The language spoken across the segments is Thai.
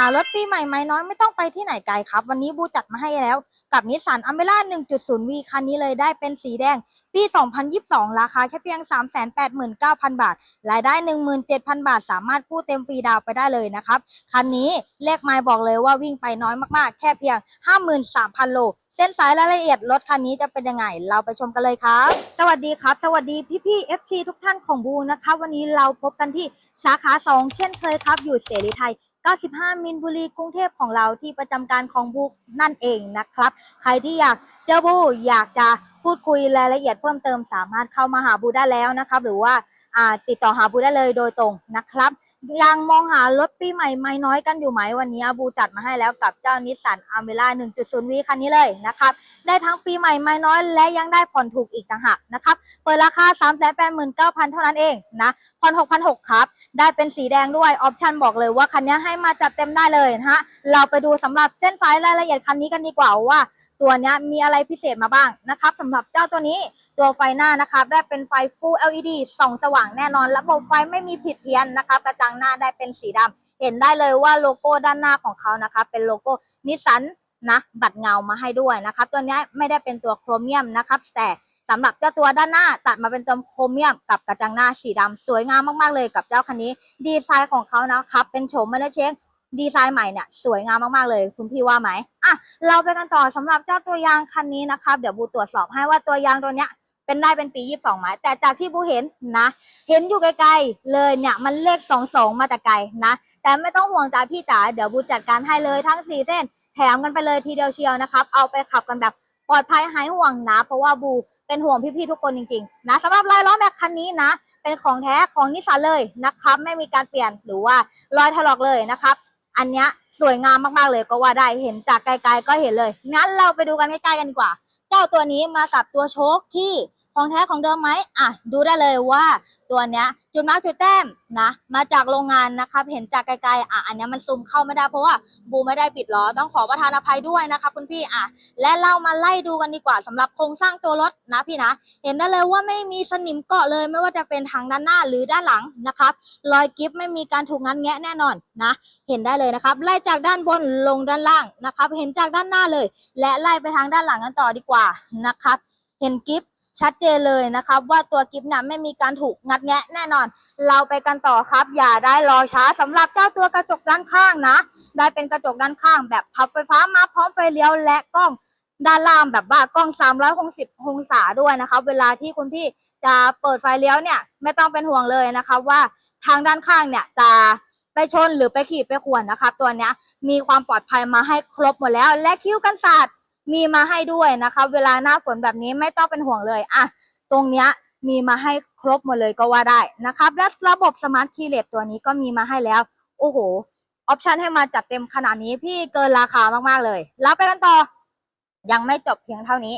หารถปีใหม่ไหมน้อยไม่ต้องไปที่ไหนไกลครับ วันนี้บูจัดมาให้แล้ว กับนิสสันอเมร่า 1.0V คันนี้เลยได้เป็นสีแดง ปี 2022 ราคาแค่เพียง 389,000 บาท รายได้ 17,000 บาท สามารถกู้เต็มฟรีดาวไปได้เลยนะครับ คันนี้เลขไมล์บอกเลยว่าวิ่งไปน้อยมากๆ แค่เพียง 53,000 โลเส้นสายรายละเอียดรถคันนี้จะเป็นยังไง เราไปชมกันเลยครับ สวัสดีครับ สวัสดีพี่ๆ FC ทุกท่านของบูนะครับวันนี้เราพบกันที่สาขา 2 เช่นเคยครับ อยู่เสรีไทย 95 มินบุรีกรุงเทพของเราที่ประจำการของบูนั่นเองนะครับ ใครที่อยากเจอบูอยากจะพูดคุยรายละเอียดเพิ่มเติมสามารถเข้ามาหาบูได้แล้วนะครับ หรือว่าอ่าติดต่อหาบูได้เลยโดยตรงนะครับ ยังมองหารถปีใหม่ไม่น้อยกันอยู่ไหมวันนี้บูจัดมาให้แล้วกับเจ้านิสสันอเมร่า 1.0V คันนี้เลยนะครับ ได้ทั้งปีใหม่ไม่น้อยและยังได้ผ่อนถูกอีกต่างหากนะครับ เปิดราคา 389,000 เท่านั้นเองนะผ่อน6,600 ครับ ได้เป็นสีแดงด้วย ออปชันบอกเลยว่าคันนี้ให้มาจัดเต็มได้เลยนะฮะ เราไปดูสำหรับเส้นสายรายละเอียดคันนี้กันดีกว่าว่า ตัวนี้มีอะไรพิเศษมาบ้างนะครับสำหรับเจ้าตัวนี้ตัวไฟหน้านะครับได้เป็นไฟ Full LED ส่องสว่างแน่นอน ระบบไฟไม่มีผิดเพี้ยนนะครับกระจังหน้าได้เป็นสีดำเห็นได้เลยว่าโลโก้ด้านหน้าของเขานะครับเป็นโลโก้นิสสันนะบัตรเงามาให้ด้วยนะครับ ตัวนี้ไม่ได้เป็นตัวโครเมียมนะครับแต่สำหรับเจ้าตัวด้านหน้าตัดมาเป็นตัวโครเมียมกับกระจังหน้าสีดำสวยงามมากๆเลยกับเจ้าคันนี้ ดีไซน์ของเขานะครับเป็นโฉมมันเชง ดีไซน์ใหม่เนี่ยสวยงามมากๆเลย คุณพี่ว่าไหมอะเราไปกันต่อสำหรับเจ้าตัวยางคันนี้นะครับเดี๋ยวบูตรวจสอบให้ว่าตัวยางตัวเนี้ยเป็นได้เป็นปี 22หมแต่จากที่บูเห็นนะ เห็นอยู่ไกลๆเลยเนี่ยมันเลข 22 มาแต่ไกลนะ แต่ไม่ต้องห่วงจ้าพี่จ๋าเดี๋ยวบูจัดการให้เลยทั้ง 4 เส้น แถมกันไปเลยทีเดียวเชียวนะครับ เอาไปขับกันแบบปลอดภัยหายห่วงนะ เพราะว่าบูเป็นห่วงพี่ๆทุกคนจริงๆนะสำหรับลายล้อแม็กคันนี้นะ เป็นของแท้ของนิสสันเลยนะครับ ไม่มีการเปลี่ยนหรือว่ารอยถลอกเลยนะครับ อันเนี้ยสวยงามมากๆเลยก็ว่าได้เห็นจากไกลๆก็เห็นเลยงั้นเราไปดูกันใกล้ๆกันดีกว่า เจ้าตัวนี้มากับตัวโชคที่ของแท้ของเดิมไหมอะดูได้เลยว่าตัวเนี้ยจุดมาร์กจุดแต้มนะมาจากโรงงานนะครับเห็นจากไกลๆอะอันนี้มันซูมเข้าไม่ได้เพราะว่าบูไม่ได้ปิดล้อต้องขอประทานอภัยด้วยนะครับคุณพี่อะและเรามาไล่ดูกันดีกว่าสำหรับโครงสร้างตัวรถนะพี่นะ เห็นได้เลยว่าไม่มีสนิมเกาะเลยไม่ว่าจะเป็นทางด้านหน้าหรือด้านหลังนะครับรอยกิฟไม่มีการถูกงัดแงะแน่นอนนะเห็นได้เลยนะครับไล่จากด้านบนลงด้านล่างนะครับเห็นจากด้านหน้าเลย และไล่ไปทางด้านหลังกันต่อดีกว่านะครับเห็นกิฟ ชัดเจนเลยนะครับว่าตัวกิฟเนี่ยไม่มีการถูกงัดแงะแน่นอน เราไปกันต่อครับ อย่าได้รอช้าสำหรับเจ้าตัวกระจกด้านข้างนะ ได้เป็นกระจกด้านข้างแบบพับไฟฟ้ามาพร้อมไฟเลี้ยวและกล้องด้านล่างแบบว่ากล้อง 360 องศาด้วยนะครับ เวลาที่คุณพี่จะเปิดไฟเลี้ยวเนี่ยไม่ต้องเป็นห่วงเลยนะครับว่าทางด้านข้างเนี่ยจะไปชนหรือไปขีดไปข่วนนะครับ ตัวเนี้ยมีความปลอดภัยมาให้ครบหมดแล้ว และคิ้วกันศาสตร์ มีมาให้ด้วยนะครับเวลาหน้าฝนแบบนี้ไม่ต้องเป็นห่วงเลยอะตรงเนี้ยมีมาให้ครบหมดเลยก็ว่าได้นะครับและระบบสมาร์ทคีเลสตัวนี้ก็มีมาให้แล้ว โอ้โหออปชันให้มาจัดเต็มขนาดนี้พี่เกินราคามากๆเลยแล้วไปกันต่อ ยังไม่จบเพียงเท่านี้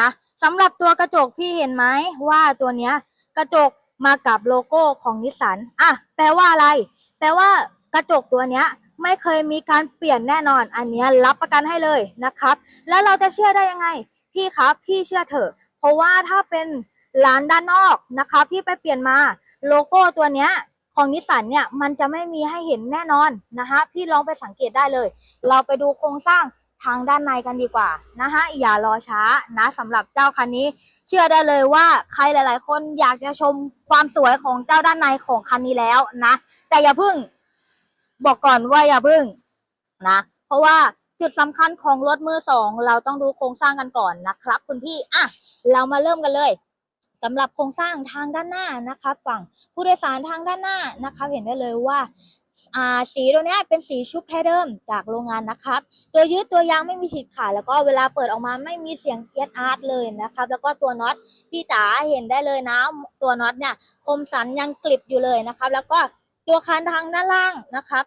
นะสำหรับตัวกระจกพี่เห็นไหมว่าตัวเนี้ยกระจกมากับโลโก้ของนิสสันอะแปลว่าอะไร แปลว่ากระจกตัวเนี้ย ไม่เคยมีการเปลี่ยนแน่นอน อันนี้รับประกันให้เลยนะครับ แล้วเราจะเชื่อได้ยังไง พี่ครับพี่เชื่อเถอะ เพราะว่าถ้าเป็นร้านด้านนอกนะครับที่ไปเปลี่ยนมาโลโก้ตัวเนี้ยของนิสสันเนี่ยมันจะไม่มีให้เห็นแน่นอนนะคะพี่ลองไปสังเกตได้เลย เราไปดูโครงสร้างทางด้านในกันดีกว่านะคะอย่ารอช้านะสำหรับเจ้าคันนี้ เชื่อได้เลยว่าใครหลาย ๆ คนอยากจะชมความสวยของเจ้าด้านในของคันนี้แล้วนะ แต่อย่าพึ่ง บอกก่อนว่าอย่าพึ่งนะ เพราะว่าจุดสำคัญของรถมือสองเราต้องดูโครงสร้างกันก่อนนะครับ คุณพี่อะเรามาเริ่มกันเลยสำหรับโครงสร้างทางด้านหน้านะครับฝั่งผู้โดยสารทางด้านหน้านะครับเห็นได้เลยว่าอ่าสีตัวนี้เป็นสีชุบแท้เดิมจากโรงงานนะครับ ตัวยืดตัวยางไม่มีฉีกขาดแล้วก็เวลาเปิดออกมาไม่มีเสียงเกียร์อาร์ตเลยนะครับ แล้วก็ตัวน็อตพี่จ๋าเห็นได้เลยนะ ตัวน็อตเนี่ยคมสันยังกลิบอยู่เลยนะครับ แล้วก็ ตัวคันทางด้านล่างนะครับ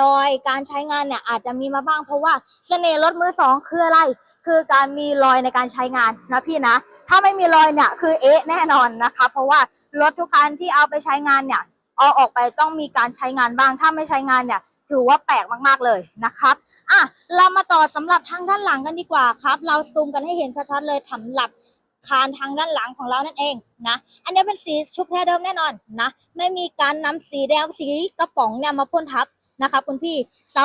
รอยการใช้งานเนี่ยอาจจะมีมาบ้างเพราะว่าเสน่ห์รถมือสองคืออะไร คือการมีรอยในการใช้งานนะพี่นะ ถ้าไม่มีรอยเนี่ยคือเอ๊ะแน่นอนนะคะ เพราะว่ารถทุกคันที่เอาไปใช้งานเนี่ยเอาออกไปต้องมีการใช้งานบ้าง ถ้าไม่ใช้งานเนี่ยถือว่าแปลกมากๆเลยนะครับ อะ เรามาต่อสำหรับทางด้านหลังกันดีกว่าครับ เราซูมกันให้เห็นชัดๆเลยสำหรับ คานทางด้านหลังของเรานั่นเองนะ อันนี้เป็นสีชุบแท้เดิมแน่นอนนะ ไม่มีการนำสีแดงสีกระป๋องเนี่ยมาพ่นทับนะครับคุณพี่เสา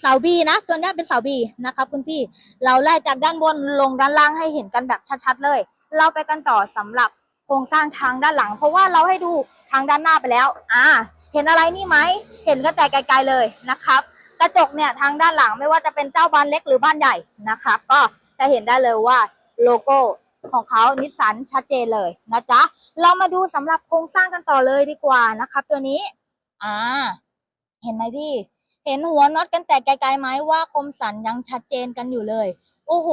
เสาบีนะ ตัวนี้เป็นเสาบีนะครับคุณพี่เราไล่จากด้านบนลงด้านล่างให้เห็นกันแบบชัดๆเลย เราไปกันต่อสำหรับโครงสร้างทางด้านหลัง เพราะว่าเราให้ดูทางด้านหน้าไปแล้ว อ่า เห็นอะไรนี่ไหม เห็นกันแต่ไกลๆเลยนะครับ กระจกเนี่ยทางด้านหลังไม่ว่าจะเป็นเจ้าบ้านเล็กหรือบ้านใหญ่นะครับ ก็จะเห็นได้เลยว่าโลโก้ ของเขานิสสันชัดเจนเลยนะจ๊ะ เรามาดูสำหรับโครงสร้างกันต่อเลยดีกว่านะครับ ตัวนี้ อ่า เห็นไหมพี่ เห็นหัวน็อตกันแต่ไกลๆไหมว่าคมสันยังชัดเจนกันอยู่เลย โอ้โห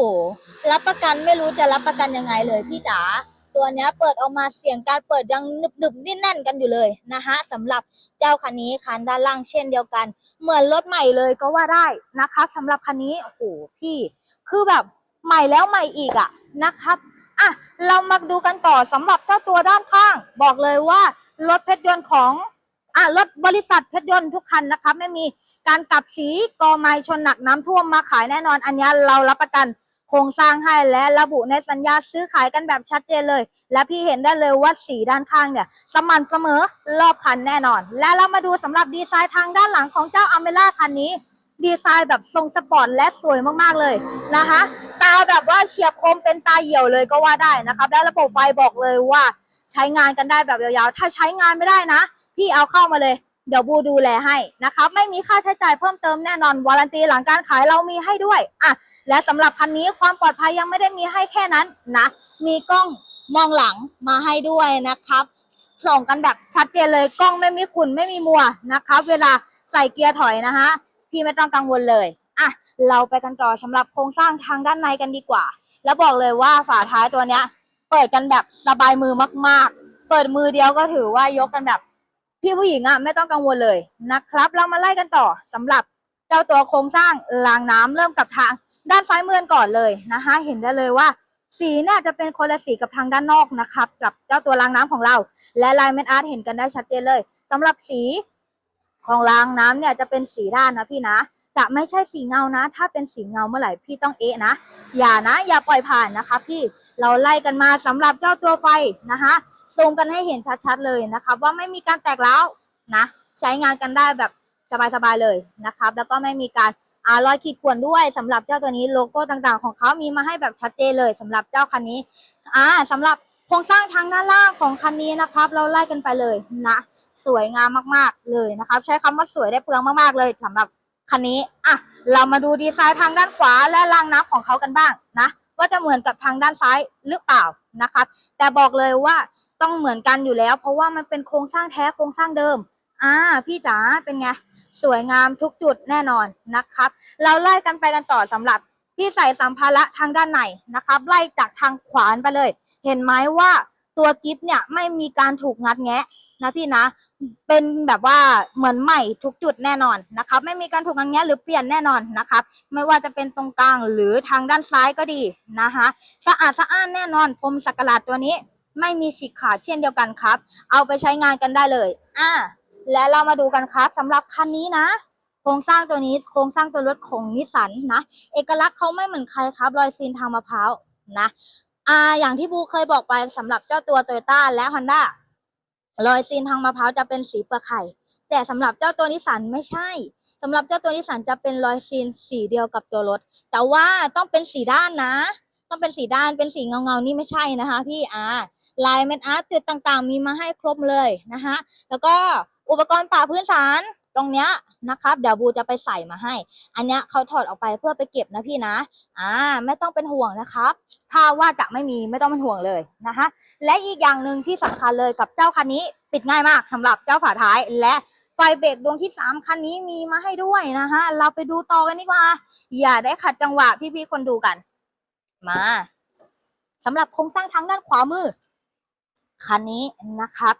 รับประกันไม่รู้จะรับประกันยังไงเลยพี่จ๋าตัวเนี้ยเปิดออกมาเสียงการเปิดยังหนึบหนึบนิ่นแน่นกันอยู่เลยนะคะสำหรับเจ้าคันนี้คันด้านล่างเช่นเดียวกัน เหมือนรถใหม่เลยก็ว่าได้นะครับสำหรับคันนี้โอ้โหพี่ คือแบบใหม่แล้วใหม่อีกอะนะครับ อะเรามาดูกันต่อสำหรับเจ้าตัวด้านข้าง บอกเลยว่ารถเพชรยนต์ของอะรถบริษัทเพชรยนต์ทุกคันนะครับไม่มีการกลับสีกอไม้ชนหนักน้ำท่วมมาขายแน่นอน อันนี้เรารับประกันโครงสร้างให้และระบุในสัญญาซื้อขายกันแบบชัดเจนเลย และพี่เห็นได้เลยว่าสีด้านข้างเนี่ยสม่ำเสมอรอบคันแน่นอน และเรามาดูสำหรับดีไซน์ทางด้านหลังของเจ้าอเมล่าคันนี้ ดีไซน์แบบทรงสปอร์ตและสวยมากๆเลยนะคะ ตาแบบว่าเฉียบคมเป็นตาเหี่ยวเลยก็ว่าได้นะครับ และระบบไฟบอกเลยว่าใช้งานกันได้แบบยาวๆ ถ้าใช้งานไม่ได้นะ พี่เอาเข้ามาเลย เดี๋ยวบูดูแลให้นะครับ ไม่มีค่าใช้จ่ายเพิ่มเติมแน่นอนวารันตีหลังการขายเรามีให้ด้วยอะและสำหรับคันนี้ความปลอดภัยยังไม่ได้มีให้แค่นั้นนะ มีกล้องมองหลังมาให้ด้วยนะครับส่องกันแบบชัดเจนเลยกล้องไม่มีขุ่นไม่มีมัวนะครับ เวลาใส่เกียร์ถอยนะคะพี่ไม่ต้องกังวลเลย อะเราไปกันต่อสำหรับโครงสร้างทางด้านในกันดีกว่า แล้วบอกเลยว่าฝาท้ายตัวเนี้ย เปิดกันแบบสบายมือมาก ๆ เปิดมือเดียวก็ถือว่ายกกันแบบ พี่ผู้หญิงอะไม่ต้องกังวลเลยนะครับ เรามาไล่กันต่อสำหรับเจ้าตัวโครงสร้างรางน้ำเริ่มกับทางด้านซ้ายมือก่อนเลยนะคะ เห็นได้เลยว่าสีน่าจะเป็นคนละสีกับทางด้านนอกนะครับ กับเจ้าตัวรางน้ำของเรา และลายเม็ดอาร์ตเห็นกันได้ชัดเจนเลยสำหรับสีของรางน้ำเนี่ยจะเป็นสีด้านนะพี่นะ จะไม่ใช่สีเงานะ ถ้าเป็นสีเงาเมื่อไหร่พี่ต้องเอะนะ อย่านะ อย่าปล่อยผ่านนะคะพี่เราไล่กันมาสำหรับเจ้าตัวไฟนะคะซูมกันให้เห็นชัดๆเลยนะครับว่าไม่มีการแตกร้าวนะ ใช้งานกันได้แบบสบายๆเลยนะครับ แล้วก็ไม่มีการอารอยขีดข่วนด้วยสำหรับเจ้าตัวนี้โลโก้ต่างๆ ของเขามีมาให้แบบชัดเจนเลยสำหรับเจ้าคันนี้อ่าสำหรับโครงสร้างทางด้านล่างของคันนี้นะครับ เราไล่กันไปเลยนะ สวยงามมากๆเลยนะครับ ใช้คำว่าสวยได้เปลืองมากๆเลยสำหรับ คันนี้อะเรามาดูดีไซน์ทางด้านขวาและรางน้ำของเขากันบ้างนะว่าจะเหมือนกับทางด้านซ้ายหรือเปล่านะครับ แต่บอกเลยว่าต้องเหมือนกันอยู่แล้ว เพราะว่ามันเป็นโครงสร้างแท้โครงสร้างเดิมอ่าพี่จ๋าเป็นไงสวยงามทุกจุดแน่นอนนะครับ เราไล่กันไปกันต่อสำหรับที่ใส่สัมภาระทางด้านในนะครับ ไล่จากทางขวานไปเลย เห็นไหมว่าตัวกิฟต์เนี่ยไม่มีการถูกงัดแงะ นะพี่นะ เป็นแบบว่าเหมือนใหม่ทุกจุดแน่นอนนะครับ ไม่มีการถูกงัดแงหรือเปลี่ยนแน่นอนนะครับ ไม่ว่าจะเป็นตรงกลางหรือทางด้านซ้ายก็ดีนะคะสะอาดสะอ้านแน่นอนพรมสักหลาดตัวนี้ไม่มีฉีกขาดเช่นเดียวกันครับ เอาไปใช้งานกันได้เลยอ่าและเรามาดูกันครับสำหรับคันนี้นะ โครงสร้างตัวนี้โครงสร้างตัวรถของนิสสันนะ เอกลักษณ์เขาไม่เหมือนใครครับ รอยซีนทางมะพร้าวนะอ่าอย่างที่บูเคยบอกไปสำหรับเจ้าตัวโตโยต้าและฮอนด้า รอยซีนทางมะพร้าวจะเป็นสีเปลือกไข่ แต่สำหรับเจ้าตัวนิสันไม่ใช่สำหรับเจ้าตัวนิสันจะเป็นรอยซีนสีเดียวกับตัวรถ แต่ว่าต้องเป็นสีด้านนะ ต้องเป็นสีด้านเป็นสีเงาเงานี่ไม่ใช่นะคะพี่อาลายเมนอาร์ตจุดต่างๆ มีมาให้ครบเลยนะคะแล้วก็อุปกรณ์ป่าพื้นฐาน ตรงเนี้ยนะครับ เดี๋ยวบูจะไปใส่มาให้ อันเนี้ยเขาถอดออกไปเพื่อไปเก็บนะพี่นะ อ่า ไม่ต้องเป็นห่วงนะครับ ถ้าว่าจะไม่มีไม่ต้องเป็นห่วงเลยนะคะ และอีกอย่างหนึ่งที่สำคัญเลยกับเจ้าคันนี้ ปิดง่ายมากสำหรับเจ้าฝาท้ายและไฟเบรกดวงที่สามคันนี้มีมาให้ด้วยนะคะเราไปดูต่อกันดีกว่า อย่าได้ขัดจังหวะพี่ๆคนดูกัน มาสำหรับโครงสร้างทางด้านขวามือ คันนี้นะครับ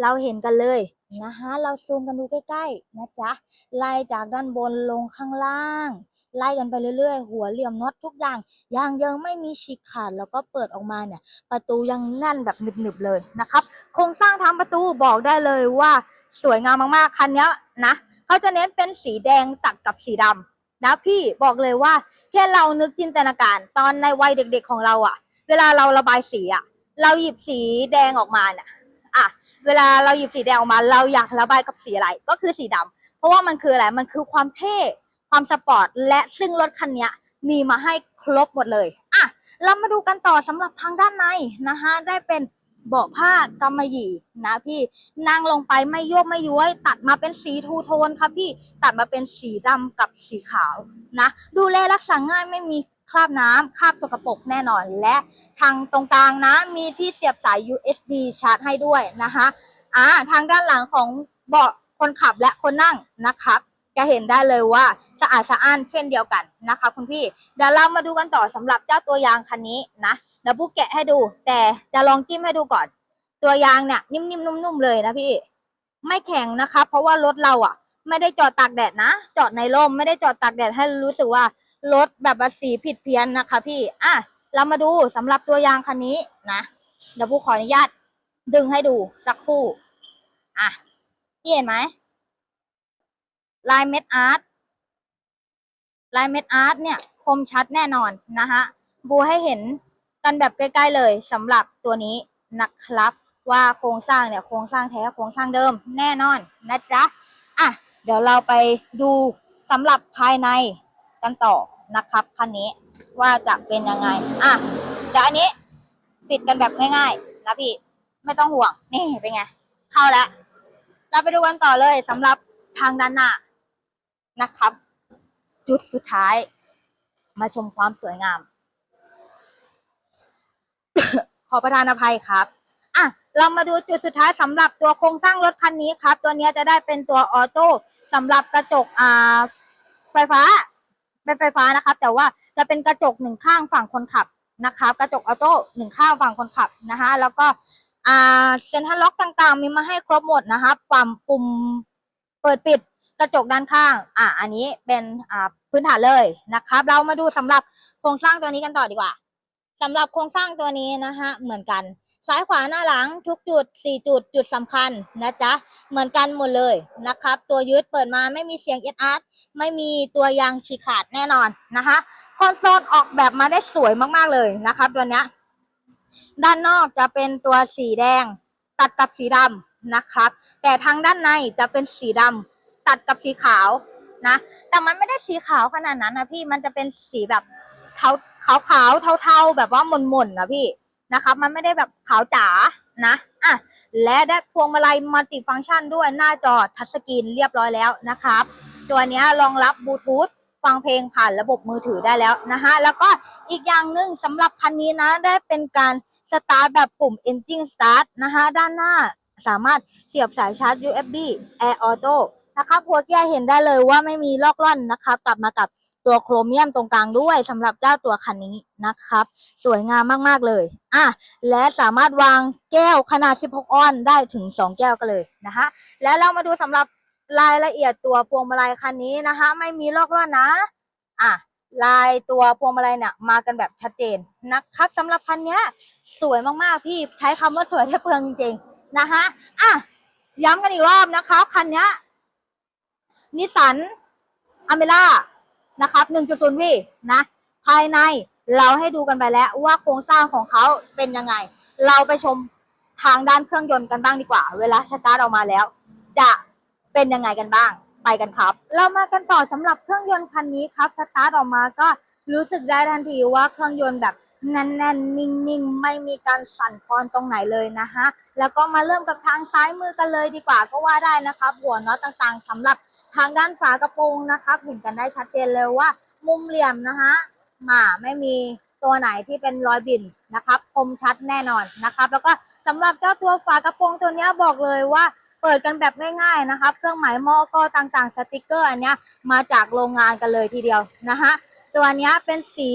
เราเห็นกันเลย นะคะเราซูมกันดูใกล้ๆนะจ๊ะไล่จากด้านบนลงข้างล่าง ไล่กันไปเรื่อยๆ หัวเหลี่ยมน็อตทุกอย่างยางยังไม่มีฉีกขาดแล้วก็เปิดออกมาเนี่ย ประตูยังแน่นแบบหนึบๆเลยนะครับโครงสร้างทางประตูบอกได้เลยว่า สวยงามมากๆคันนี้นะเขาจะเน้นเป็นสีแดงตัดกับสีดำนะพี่บอกเลยว่าแค่เรานึกจินตนาการ ตอนในวัยเด็กๆของเราอะเวลาเราระบายสีอะเราหยิบสีแดงออกมาเนี่ย เวลาเราหยิบสีแดงออกมา เราอยากระบายกับสีอะไรก็คือสีดำเพราะว่ามันคืออะไรมันคือความเท่ความสปอร์ตและซึ่งรถคันเนี้ยมีมาให้ครบหมดเลยอะเรามาดูกันต่อสำหรับทางด้านในนะคะได้เป็นเบาะผ้ากำมะหยี่นะพี่นั่งลงไปไม่โยกไม่ย้วย ตัดมาเป็นสีทูโทนครับพี่ตัดมาเป็นสีดำกับสีขาวนะ ดูแลรักษาง่ายไม่มี คราบน้ำคราบสกปรกแน่นอน และทางตรงกลางนะมีที่เสียบสาย USB ชาร์จให้ด้วยนะคะอ่าทางด้านหลังของเบาะคนขับและคนนั่งนะครับจะเห็นได้เลยว่าสะอาดสะอ้านเช่นเดียวกันนะคะคุณพี่เดี๋ยวเรามาดูกันต่อสำหรับเจ้าตัวยางคันนี้นะเดี๋ยวปุ๊กแกะให้ดู แต่จะลองจิ้มให้ดูก่อน ตัวยางเนี่ยนิ่มๆนุ่มๆเลยนะพี่ ไม่แข็งนะคะ เพราะว่ารถเราอะ ไม่ได้จอดตากแดดนะ จอดในร่มไม่ได้จอดตากแดดให้รู้สึกว่า รถแบบว่าสีผิดเพี้ยนนะคะ พี่ อะ เรามาดูสำหรับตัวยางคันนี้นะ เดี๋ยวปุ๊กขออนุญาตดึงให้ดูสักครู่ อะ พี่เห็นไหมลายเม็ดอาร์ตลายเม็ดอาร์ตเนี่ย คมชัดแน่นอนนะคะบูให้เห็นกันแบบใกล้ๆเลยสำหรับตัวนี้นะครับ ว่าโครงสร้างเนี่ยโครงสร้างแท้โครงสร้างเดิมแน่นอนนะจ๊ะ อะ เดี๋ยวเราไปดูสำหรับภายในกันต่อ นะครับคันนี้ว่าจะเป็นยังไง อะเดี๋ยวอันนี้ปิดกันแบบง่ายๆนะพี่ไม่ต้องห่วงนี่เป็นไง เข้าแล้ว เราไปดูกันต่อเลยสำหรับทางด้านหน้านะครับ จุดสุดท้าย มาชมความสวยงาม ขอประทานอภัยครับ อะ เรามาดูจุดสุดท้ายสำหรับตัวโครงสร้างรถคันนี้ครับ ตัวนี้จะได้เป็นตัวออโต้สำหรับกระจกอ่าไฟฟ้า เป็นไฟฟ้านะครับ แต่ว่าจะเป็นกระจกหนึ่งข้างฝั่งคนขับนะครับกระจกออโต้หนึ่งข้างฝั่งคนขับนะคะ แล้วก็อ่าเซ็นทรัลล็อกต่างๆ มีมาให้ครบหมดนะครับปั๊มปุ่มเปิดปิดกระจกด้านข้าง อ่าอันนี้เป็นอ่าพื้นฐานเลยนะครับ เรามาดูสำหรับโครงสร้างตัวนี้กันต่อดีกว่า สำหรับโครงสร้างตัวนี้นะฮะเหมือนกัน ซ้ายขวาหน้าหลังทุกจุด 4 จุดจุดสำคัญนะจ๊ะเหมือนกันหมดเลยนะครับ ตัวยึดเปิดมาไม่มีเสียงเอ็ดอาร์ตไม่มีตัวยางฉีกขาดแน่นอนนะคะคอนโซลออกแบบมาได้สวยมากๆเลยนะครับ ตัวเนี้ยด้านนอกจะเป็นตัวสีแดง ตัดกับสีดำนะครับ แต่ทางด้านในจะเป็นสีดำตัดกับสีขาวนะ แต่มันไม่ได้สีขาวขนาดนั้นนะพี่มันจะเป็นสีแบบ เทาขาวขาวเทาเทาๆแบบว่าหม่นๆนะพี่นะครับมันไม่ได้แบบขาวจ๋านะอะและได้พวงมาลัยมัลติฟังก์ชันด้วยหน้าจอทัชสกรีนเรียบร้อยแล้วนะครับ ตัวนี้รองรับบลูทูธฟังเพลงผ่านระบบมือถือได้แล้วนะคะแล้วก็อีกอย่างหนึ่งสำหรับคันนี้นะได้เป็นการสตาร์ทแบบปุ่ม Engine Start นะคะด้านหน้าสามารถเสียบสายชาร์จ USB Air Auto นะครับหัวเกียร์เห็นได้เลยว่าไม่มีลอกล่อนนะครับกลับมากับ ตัวโครเมียมตรงกลางด้วยสำหรับเจ้าตัวคันนี้นะครับ สวยงามมากๆเลยอะและสามารถวางแก้วขนาด 16 ออนได้ถึง 2 แก้วกันเลยนะคะแล้วเรามาดูสำหรับรายละเอียดตัวพวงมาลัยคันนี้นะคะ ไม่มีลอกล่อนนะอะลายตัวพวงมาลัยเนี่ยมากันแบบชัดเจนนะครับสำหรับคันนี้สวยมากๆพี่ใช้คำว่าสวยแทบเปลืองจริงๆนะคะอะย้ำกันอีกรอบนะคะคันนี้นิสสันอเมร่า นะครับ 1.0วีนะ ภายในเราให้ดูกันไปแล้วว่าโครงสร้างของเขาเป็นยังไง เราไปชมทางด้านเครื่องยนต์กันบ้างดีกว่า เวลาสตาร์ทออกมาแล้ว จะเป็นยังไงกันบ้างไปกันครับ เรามากันต่อสำหรับเครื่องยนต์คันนี้ครับสตาร์ทออกมาก็รู้สึกได้ทันทีว่าเครื่องยนต์แบบแน่นๆนิ่งๆ ไม่มีการสั่นคลอนตรงไหนเลยนะฮะ แล้วก็มาเริ่มกับทางซ้ายมือกันเลยดีกว่าก็ว่าได้นะครับ หัวน็อตต่างๆสำหรับ ทางด้านฝากระโปรงนะครับเห็นกันได้ชัดเจนเลยว่า มุมเหลี่ยมนะฮะมาไม่มีตัวไหนที่เป็นรอยบินนะครับ คมชัดแน่นอนนะครับ แล้วก็สำหรับเจ้าตัวฝากระโปรงตัวนี้บอกเลยว่าเปิดกันแบบง่ายๆนะครับ เครื่องหมายมอก็ต่างๆ สติกเกอร์อันนี้มาจากโรงงานกันเลยทีเดียวนะฮะตัวนี้เป็นสี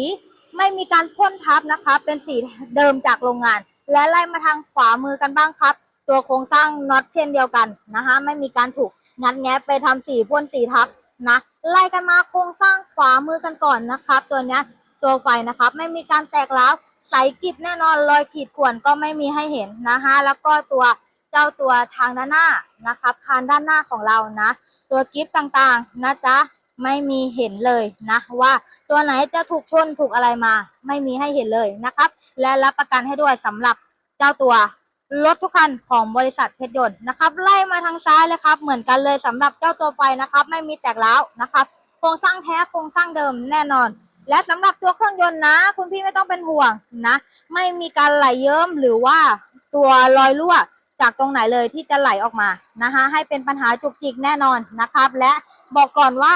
ไม่มีการพ่นทับนะคะ เป็นสีเดิมจากโรงงาน และไล่มาทางขวามือกันบ้างครับ ตัวโครงสร้างน็อตเช่นเดียวกันนะคะไม่มีการถูก งัดแงะไปทำสีพ่นสีทับนะไล่กันมาโครงสร้างขวามือกันก่อนนะครับ ตัวเนี้ยตัวไฟนะครับ ไม่มีการแตกร้าวใสกิบแน่นอนรอยขีดข่วนก็ไม่มีให้เห็นนะคะแล้วก็ตัวเจ้าตัวทางด้านหน้านะครับ คานด้านหน้าของเรานะ ตัวกิฟต่างๆนะจ๊ะไม่มีเห็นเลยนะว่าตัวไหนจะถูกชนถูกอะไรมา ไม่มีให้เห็นเลยนะครับ และรับประกันให้ด้วยสำหรับเจ้าตัว รถทุกคันของบริษัทเพชรยนต์นะครับ ไล่มาทางซ้ายเลยครับ เหมือนกันเลยสำหรับเจ้าตัวไฟนะครับ ไม่มีแตกร้าวนะครับ โครงสร้างแท้โครงสร้างเดิมแน่นอน และสำหรับตัวเครื่องยนต์นะ คุณพี่ไม่ต้องเป็นห่วงนะ ไม่มีการไหลเยิ้มหรือว่าตัวรอยรั่วจากตรงไหนเลยที่จะไหลออกมานะคะให้เป็นปัญหาจุกจิกแน่นอนนะครับ และบอกก่อนว่า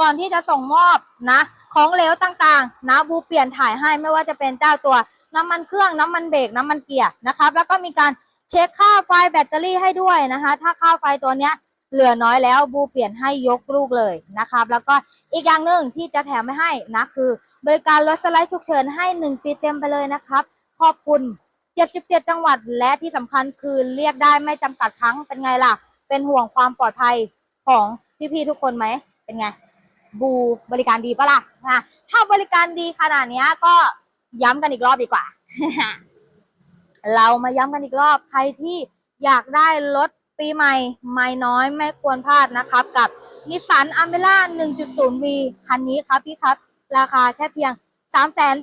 ก่อนที่จะส่งมอบนะ ของเหลวต่างๆ นะบูเปลี่ยนถ่ายให้ไม่ว่าจะเป็นเจ้าตัว น้ำมันเครื่องน้ำมันเบรกน้ำมันเกียร์นะครับ แล้วก็มีการเช็คค่าไฟแบตเตอรี่ให้ด้วยนะคะ ถ้าค่าไฟตัวเนี้ยเหลือน้อยแล้วบูเปลี่ยนให้ยกลูกเลยนะครับ แล้วก็อีกอย่างหนึ่งที่จะแถมไม่ให้นะคือ บริการรถสไลด์ฉุกเฉินให้ 1 ปีเต็มไปเลยนะครับ ขอบคุณ 77 จังหวัดและที่สำคัญคือเรียกได้ไม่จำกัดครั้งเป็นไงล่ะ เป็นห่วงความปลอดภัยของพี่ๆทุกคนไหม เป็นไง บูบริการดีปะล่ะนะถ้าบริการดีขนาดนี้ก็ ย้ำกันอีกรอบดีกว่า เรามาย้ำกันอีกรอบใครที่อยากได้รถปีใหม่ ไม่น้อยไม่ควรพลาดนะครับ กับนิสสันอเมร่า 1.0V คันนี้ครับพี่ครับ ราคาแค่เพียง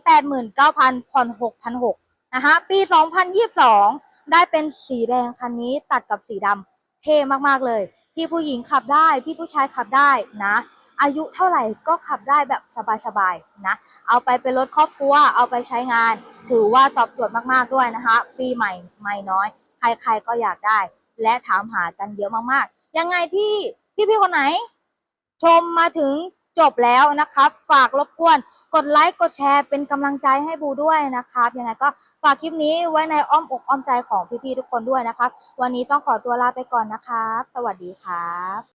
389,000ผ่อน6,600นะคะปี 2022 ได้เป็นสีแดงคันนี้ตัดกับสีดำเท่มากๆเลย พี่ผู้หญิงขับได้ พี่ผู้ชายขับได้นะ อายุเท่าไหร่ก็ขับได้แบบสบายๆนะ เอาไปเป็นรถครอบครัว เอาไปใช้งาน ถือว่าตอบโจทย์มากๆด้วยนะคะ ปีใหม่ไม่น้อย ใครๆก็อยากได้ และถามหากันเยอะมากๆ ยังไงที่พี่ๆคนไหน ชมมาถึงจบแล้วนะครับ ฝากรบกวน กดไลค์ กดแชร์เป็นกำลังใจให้บูด้วยนะครับ ยังไงก็ฝากคลิปนี้ไว้ในอ้อมอกอ้อมใจของพี่ๆทุกคนด้วยนะครับ วันนี้ต้องขอตัวลาไปก่อนนะครับ สวัสดีครับ